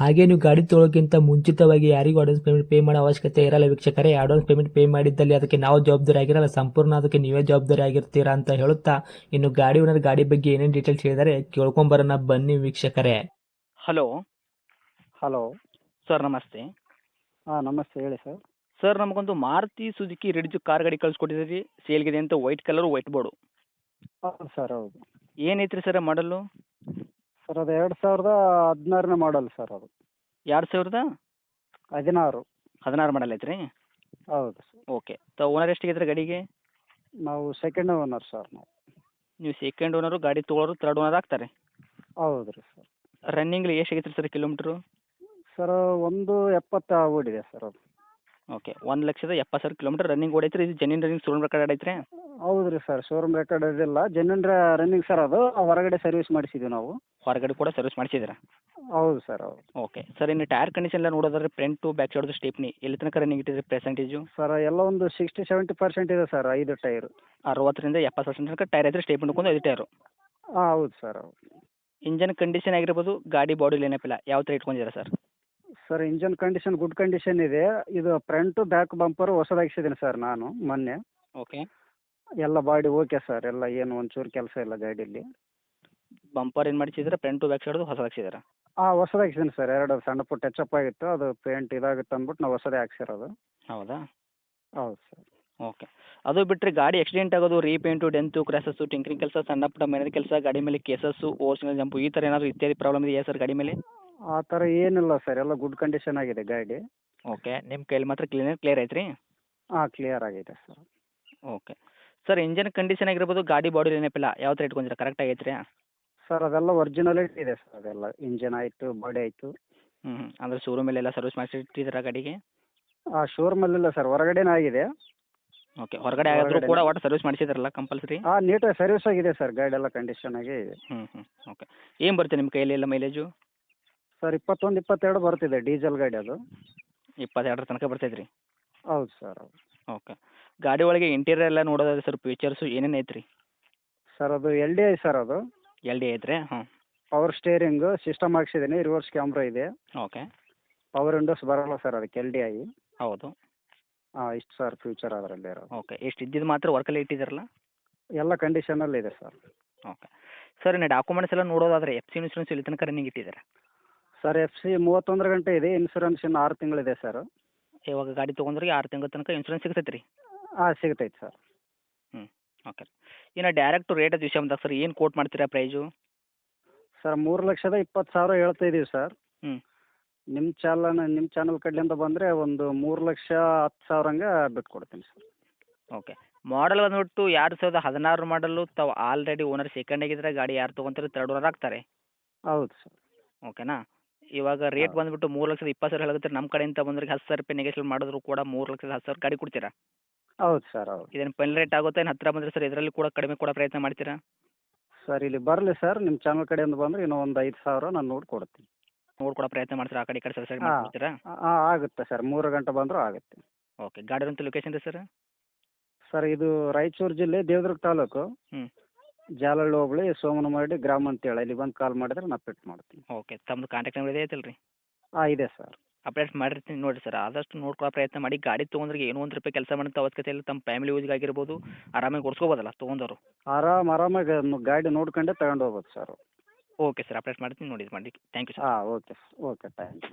ಹಾಗೆ ನೀವು ಗಾಡಿ ತೊಳೋಕ್ಕಿಂತ ಮುಂಚಿತವಾಗಿ ಯಾರಿಗೂ ಅಡ್ವಾನ್ಸ್ ಪೇಮೆಂಟ್ ಪೇ ಮಾಡೋ ಅವಶ್ಯಕತೆ ಇರಲ್ಲ ವೀಕ್ಷಕರೇ. ಅಡ್ವಾನ್ಸ್ ಪೇಮೆಂಟ್ ಪೇ ಮಾಡಿದ್ದಲ್ಲಿ ಅದಕ್ಕೆ ನಾವು ಜವಾಬ್ದಾರಿ ಆಗಿರಲ್ಲ. ಸಂಪೂರ್ಣ ಅದಕ್ಕೆ ನೀವೇ ಜವಾಬ್ದಾರಿ ಆಗಿರ್ತೀರಾ ಅಂತ ಹೇಳುತ್ತಾ ಇನ್ನು ಗಾಡಿ ಓನರ್ ಗಾಡಿ ಬಗ್ಗೆ ಏನೇನು ಡೀಟೇಲ್ಸ್ ಹೇಳಿದರೆ ಕೇಳ್ಕೊಂಬರೋಣ. ಬನ್ನಿ ವೀಕ್ಷಕರೇ. ಹಲೋ ಹಲೋ ಸರ್ ನಮಸ್ತೆ. ಹಾಂ ನಮಸ್ತೆ. ಹೇಳಿ ಸರ್ ಸರ್ ನಮಗೊಂದು ಮಾರುತಿ ಸುಜುಕಿ ರಿಡ್ಜ್ ಕಾರ್ ಗಾಡಿ ಕಳಿಸ್ಕೊಟ್ಟಿದ್ದೀರಿ. ಸೇಲ್ಗಿದೆ ಅಂತ ವೈಟ್ ಕಲರ್ ವೈಟ್ ಬೋರ್ಡು ಹೌದು ಸರ್ ಹೌದು. ಏನೈತ್ರಿ ಸರ್ ಮಾಡಲು ಸರ್ ಅದು ಎರಡು ಸಾವಿರದ ಹದಿನಾರನೇ ಮಾಡಲ್ ಸರ್ ಅದು. ಎರಡು ಸಾವಿರದ? ಹದಿನಾರು. ಹದಿನಾರು ಮಾಡಲ್ ಐತ್ರಿ? ಹೌದು ಸರ್. ಓಕೆ ತ ಓನರ್ ಎಷ್ಟಿಗೆ ಗಾಡಿಗೆ? ನಾವು ಸೆಕೆಂಡ್ ಓನರ್ ಸರ್ ನಾವು. ನೀವು ಸೆಕೆಂಡ್ ಓನರು ಗಾಡಿ ತೊಗೊಳೋರು ತರ್ಡ್ ಓನರ್ ಆಗ್ತಾರೆ? ಹೌದು ರೀ ಸರ್ ರನ್ನಿಂಗ್ಲಿ ಎಷ್ಟು ಆಗೈತ್ರಿ ಸರ್ ಕಿಲೋಮೀಟ್ರು? ಸರ್ ಒಂದು ಎಪ್ಪತ್ತು ಓಡಿದೆ ಸರ್ ಅದು. ಓಕೆ ಒಂದು ಲಕ್ಷದ ಎಪ್ಪತ್ತು ಸಾವಿರ ಕಿಲೋಮೀಟರ್ ರನ್ನಿಂಗ್ ಓಡೈತ್ರಿ ಇದು ಜೆನ್ಯನ್ ರನ್ನಿಂಗ್ ಸುಳ್ಳು ರೆಕಾರ್ಡ್ ಐತ್ರಿ ಹೌದು ರೀ ಸರ್ ಶೋರೂಮ್ ರೆಕಾರ್ಡ್ ಅದಿಲ್ಲ ಜೆನ್ಯನ್ ರನ್ನಿಂಗ್ ಸರ್ ಅದು ಹೊರಗಡೆ ಸರ್ವಿಸ್ ಮಾಡಿಸಿದ್ವಿ ನಾವು. ಹೊರಗಡೆ ಕೂಡ ಸರ್ವಿಸ್ ಮಾಡಿಸಿದ್ದೀರಾ? ಹೌದು ಸರ್ ಹೌದು. ಓಕೆ ಸರ್ ಇನ್ನು ಟೈರ್ ಕಂಡೀಷನ್ ಎಲ್ಲ ನೋಡೋದಾದ್ರೆ ಟು ಬ್ಯಾಕ್ ಸೈಡ್ ಸ್ಟೇಪ್ನಿ ಎಲ್ಲಿ ತನಕ ರನ್ನಿಂಗ್ ಇಟ್ಟಿದ್ರೆ ಪರ್ಸೆಂಟೇಜು ಸರ್ ಎಲ್ಲ ಒಂದು ಸಿಕ್ಸ್ಟಿ ಸೆವೆಂಟಿ ಪರ್ಸೆಂಟ್ ಇದೆ ಸರ್ ಐದು ಟೈರ್ ಅರವತ್ತರಿಂದ ಎಪ್ಪತ್ತು ಪರ್ಸೆಂಟ್ ತನಕ ಟೈರ್ ಐತ್ರಿ ಸ್ಟೇಪ್ ಹಿಡ್ಕೊಂಡು ಐದು ಟೈರು ಹಾಂ ಹೌದು ಸರ್ ಹೌದು. ಇಂಜನ್ ಕಂಡೀಷನ್ ಆಗಿರ್ಬೋದು ಗಾಡಿ ಬಾಡಿ ಏನಪ್ಪಿಲ್ಲ ಯಾವ ಥರ ಇಟ್ಕೊಂಡಿದ್ದೀರಾ sir sir engine condition good condition ಇದೆ. ಇದು ಫ್ರಂಟ್ ಬ್ಯಾಕ್ ಬಂಪರು ಹೊಸದಾಗಿಸಿದ್ದೀನಿ ಸರ್ ನಾನು ಮೊನ್ನೆ. ಓಕೆ. ಎಲ್ಲ ಬಾಡಿ ಓಕೆ ಸರ್ ಎಲ್ಲ ಏನು ಒಂಚೂರು ಕೆಲಸ ಇಲ್ಲ ಗಾಡೀಲಿ. ಬಂಪರ್ ಏನು ಮಾಡಿಸಿದ್ರೆ ಫ್ರಂಟ್ ಬ್ಯಾಕ್ ಸೈಡ್ದು ಹೊಸ ಹಾಕ್ಸಿದ್ದೀರಾ ಹಾಂ ಹೊಸದಾಗಿಸಿದ್ದೀನಿ ಸರ್ ಎರಡು ಸಣ್ಣ ಪುಟ್ಟ ಟಚಪ್ ಆಗಿತ್ತು ಅದು ಪೇಂಟ್ ಇದಾಗುತ್ತೆ ಅಂದ್ಬಿಟ್ಟು ನಾವು ಹೊಸದೇ ಹಾಕ್ಸಿರೋದು. ಹೌದಾ? ಹೌದು ಸರ್. ಓಕೆ. ಅದು ಬಿಟ್ಟರೆ ಗಾಡಿ ಆಕ್ಸಿಡೆಂಟ್ ಆಗೋದು ರೀಪೇಂಟು ಡೆಂತು ಕ್ರ್ಯಾಸಸ್ಸು ಟಿಂಕ್ರಿಂಗ್ ಕೆಲಸ ಸಣ್ಣ ಪುಟ್ಟ ಮನೆ ಕೆಲಸ ಗಾಡಿ ಮೇಲೆ ಕೇಸಸ್ಸು ಓರ್ಸಿನ ಜಂಪು ಈ ಥರ ಏನಾದರೂ ಇತ್ಯಾದಿ ಪ್ರಾಬ್ಲಮ್ ಇದೆಯಾ ಸರ್ ಗಾಡಿ ಮೇಲೆ? ಆ ಥರ ಏನಿಲ್ಲ ಸರ್ ಎಲ್ಲ ಗುಡ್ ಕಂಡೀಷನ್ ಆಗಿದೆ ಗಾಡಿ. ಓಕೆ ನಿಮ್ಮ ಕೈಲಿ ಮಾತ್ರ ಕ್ಲೀನ್ ಕ್ಲಿಯರ್ ಐತ್ರಿ? ಹಾಂ ಕ್ಲಿಯರ್ ಆಗಿದೆ sir. Okay. Sir engine condition ಆಗಿರ್ಬೋದು ಗಾಡಿ ಬಾಡಿ ಇಲ್ಲ ಯಾವ ಥರ ಇಟ್ಕೊಂಡಿರ ಕರೆಕ್ಟ್ ಆಗೈತ್ರಿ ಸರ್ ಅದೆಲ್ಲ ಒರಿಜಿನಲಿಟಿ ಇದೆ ಸರ್ ಅದೆಲ್ಲ ಇಂಜನ್ ಆಯಿತು ಬಾಡಿ ಆಯಿತು. ಹ್ಞೂ ಹ್ಞೂ ಅಂದರೆ ಶೋರೂಮಲ್ಲೆಲ್ಲ ಸರ್ವಿಸ್ ಮಾಡಿಸಿಟ್ಟಿದ್ದೀರಾ ಗಾಡಿಗೆ? ಆ ಶೋರೂಮಲ್ಲಿಲ್ಲ ಸರ್ ಹೊರಗಡೆನೇ ಆಗಿದೆ. ಓಕೆ ಹೊರಗಡೆ ಆದರೂ ಕೂಡ ಒಟ್ಟು ಸರ್ವಿಸ್ ಮಾಡಿಸಿದ್ರಲ್ಲ ಕಂಪಲ್ಸರಿ ಹಾಂ ನೀಟಾಗಿ ಸರ್ವಿಸ್ ಆಗಿದೆ ಸರ್ ಗಾಡಿ ಎಲ್ಲ ಕಂಡೀಷನ್ ಆಗೇ ಇದೆ. ಹ್ಞೂ ಹ್ಞೂ ಓಕೆ. ಏನು ಬರುತ್ತೆ ನಿಮ್ಮ ಕೈಯಲ್ಲಿ ಎಲ್ಲ ಮೈಲೇಜು ಸರ್ ಇಪ್ಪತ್ತೊಂದು ಇಪ್ಪತ್ತೆರಡು ಬರ್ತಿದೆ ಡೀಸೆಲ್ ಗಾಡಿ ಅದು. ಇಪ್ಪತ್ತೆರಡರ ತನಕ ಬರ್ತೈತೆ ರೀ ಹೌದು ಸರ್ ಹೌದು. ಓಕೆ. ಗಾಡಿ ಒಳಗೆ ಇಂಟೀರಿಯರ್ ಎಲ್ಲ ನೋಡೋದಾದ್ರೆ ಸರ್ ಫೀಚರ್ಸು ಏನೇನು ಐತ್ರಿ? ಸರ್ ಅದು ಎಲ್ ಡಿ ಐ ಸರ್ ಅದು. ಎಲ್ ಡಿ ಐತ್ರಿ ಹಾಂ ಪವರ್ ಸ್ಟೇರಿಂಗು ಸಿಸ್ಟಮ್ ಹಾಕ್ಸಿದ್ದೀನಿ ರಿವರ್ಸ್ ಕ್ಯಾಮ್ರಾ ಇದೆ. ಓಕೆ. ಪವರ್ ವಿಂಡೋಸ್ ಬರೋಲ್ಲ ಸರ್ ಅದಕ್ಕೆ ಎಲ್ ಡಿ ಐ ಹೌದು. ಹಾಂ ಇಷ್ಟು ಸರ್ ಫ್ಯೂಚರ್ ಅದರಲ್ಲಿ ಇರೋದು. ಓಕೆ ಎಷ್ಟು ಇದ್ದಿದ್ದು ಮಾತ್ರ ವರ್ಕಲ್ಲಿ ಇಟ್ಟಿದ್ದೀರಲ್ಲ? ಎಲ್ಲ ಕಂಡೀಷನಲ್ಲಿ ಇದೆ ಸರ್. ಓಕೆ. ಸರ್ ಇನ್ನು ಡಾಕ್ಯುಮೆಂಟ್ಸ್ ಎಲ್ಲ ನೋಡೋದಾದ್ರೆ ಎಫ್ ಸಿ ಇನ್ಶೂರೆನ್ಸ್ ಇಲ್ಲಿ ತನಕ ರನ್ನಿಂಗ್ ಇಟ್ಟಿದ್ದಾರೆ? ಸರ್ ಎಫ್ ಸಿ ಮೂವತ್ತೊಂದರ ಗಂಟೆ ಇದೆ. ಇನ್ಸೂರೆನ್ಸ್ ಇನ್ನು ಆರು ತಿಂಗಳಿದೆ ಸರ್. ಇವಾಗ ಗಾಡಿ ತೊಗೊಂಡ್ರಿಗೆ ಆರು ತಿಂಗಳ ತನಕ ಇನ್ಶೂರೆನ್ಸ್ ಸಿಗ್ತೈತೆ ರೀ ಹಾಂ ಸಿಗ್ತೈತೆ ಸರ್. ಹ್ಞೂ ಓಕೆ ಇನ್ನು ಡೈರೆಕ್ಟ್ ರೇಟ್ ವಿಷಯ ಬಂದಾಗ ಸರ್ ಏನು ಕೋಟ್ ಮಾಡ್ತೀರಾ ಪ್ರೈಸು ಸರ್ ಮೂರು ಲಕ್ಷದ ಇಪ್ಪತ್ತು ಸಾವಿರ ಹೇಳ್ತಾ ಇದ್ದೀವಿ ಸರ್. ಹ್ಞೂ ನಿಮ್ಮ ಚಾನಲ್ ನಿಮ್ಮ ಚಾನಲ್ ಕಡೆಯಿಂದ ಬಂದರೆ ಒಂದು ಮೂರು ಲಕ್ಷ ಹತ್ತು ಸಾವಿರ ಹಂಗೆ ಬಿಟ್ಕೊಡ್ತೀನಿ ಸರ್. ಓಕೆ ಮಾಡಲ್ ಬಂದ್ಬಿಟ್ಟು ಎರಡು ಸಾವಿರದ ಹದಿನಾರು ಮಾಡಲು ತಾವು ಆಲ್ರೆಡಿ ಓನರ್ ಸೆಕೆಂಡ್ ಆಗಿದ್ರೆ ಗಾಡಿ ಯಾರು ತೊಗೊಂತಾರೆ ತರ್ಡ್ ಓನರ್ ಆಗ್ತಾರೆ. ಹೌದು ಸರ್. ಓಕೆನಾ ಇವಾಗ ರೇಟ್. ಬಂದ್ಬಿಟ್ಟು ಮೂರ್ ಲಕ್ಷದ ಇಪ್ಪತ್ತು ಸಾವಿರ ಹೇಳುತ್ತೆ ನಮ್ಮ ಕಡೆಯಿಂದ ಬಂದ್ರೆ ಹತ್ತು ಸಾವಿರ ರೂಪಾಯಿ ನೆಗೆಶ್ವಲ್ ಮಾಡಿದ್ರು ಕೂಡ ಮೂರ್ ಲಕ್ಷದ ಹತ್ತು ಸಾವಿರ ಗಾಡಿ ಕೊಡ್ತೀರಾ? ಹೌದು ಸರ್ ಹೌದು. ಇದೇನು ಪೆನ್ ರೇಟ್ ಆಗುತ್ತೆ ಏನು ಹತ್ತಿರ ಬಂದರೆ ಸರ್ ಇದರಲ್ಲಿ ಕೂಡ ಕಡಿಮೆ ಕೊಡೋ ಪ್ರಯತ್ನ ಮಾಡ್ತೀರಾ? ಸರ್ ಇಲ್ಲಿ ಬರಲಿ ಸರ್ ನಿಮ್ಮ ಚಾನಲ್ ಕಡೆಯಿಂದ ಬಂದರೆ ಇನ್ನೂ ಒಂದು ಐದು ಸಾವಿರ ನಾನು ನೋಡ್ಕೊಡ್ತೀನಿ ನೋಡ್ಕೊಡೋ ಪ್ರಯತ್ನ ಮಾಡ್ತೀರಾ? ಆ ಕಡೆ ಈ ಕಡೆ ಸರ್ ಸೈಡ್ ಮಾಡ್ತೀರಾ ಹಾಂ ಆಗುತ್ತೆ ಸರ್ ಮೂರು ಗಂಟೆ ಬಂದರೂ ಆಗುತ್ತೆ. ಓಕೆ ಗಾಡಿ ಇರೋಂಥ ಲೊಕೇಶನ್ ರೀ ಸರ್? ಸರ್ ಇದು ರಾಯಚೂರು ಜಿಲ್ಲೆ ದೇವದುರ್ಗ ತಾಲೂಕು. ಹ್ಮ್. ಜಾಲಹಳ್ಳಿ ಹೋಬಳಿ ಸೋಮನಮರಡಿ ಗ್ರಾಮ ಅಂತೇಳಿ. ಇಲ್ಲಿ ಬಂದು ಕಾಲ್ ಮಾಡಿದ್ರೆ ನಾ ಪಿಕ್ ಮಾಡ್ತೀನಿ. ಓಕೆ ತಮ್ಮದು ಕಾಂಟ್ಯಾಕ್ಟ್ ನಂಬರ್ ಇದೆ ಐತಲ್ಲ ರೀ ಹಾಂ ಇದೆ ಸರ್ ಅಪ್ಡೇಟ್ ಮಾಡಿರ್ತೀನಿ ನೋಡಿರಿ ಸರ್ ಆದಷ್ಟು ನೋಡ್ಕೊಳ್ಳೋ ಪ್ರಯತ್ನ ಮಾಡಿ. ಗಾಡಿ ತೊಗೊಂಡ್ರಿಗೆ ಏನೋ ಒಂದು ರೂಪಾಯಿ ಕೆಲಸ ಮಾಡೋಂಥ ಅವಶ್ಯಕತೆ ಇಲ್ಲ. ತಮ್ಮ ಫ್ಯಾಮಿಲಿ ಯೂಸ್ಗೆ ಆಗಿರ್ಬೋದು ಆರಾಮಾಗಿ ಓಡಿಸ್ಕೋಬೋದಲ್ಲ ತೊಗೊಂಡವರು. ಆರಾಮ ಆರಾಮಾಗಿ ಗಾಡಿ ನೋಡ್ಕೊಂಡೆ ತಗೊಂಡು ಹೋಗ್ಬೋದು ಸರ್ ಓಕೆ ಸರ್ ಅಪ್ಡೇಟ್ ಮಾಡ್ತೀನಿ ನೋಡಿ ಇದು ಮಾಡಿ ಥ್ಯಾಂಕ್ ಯು ಸರ್ ಹಾಂ ಓಕೆ ಓಕೆ ಥ್ಯಾಂಕ್ ಯು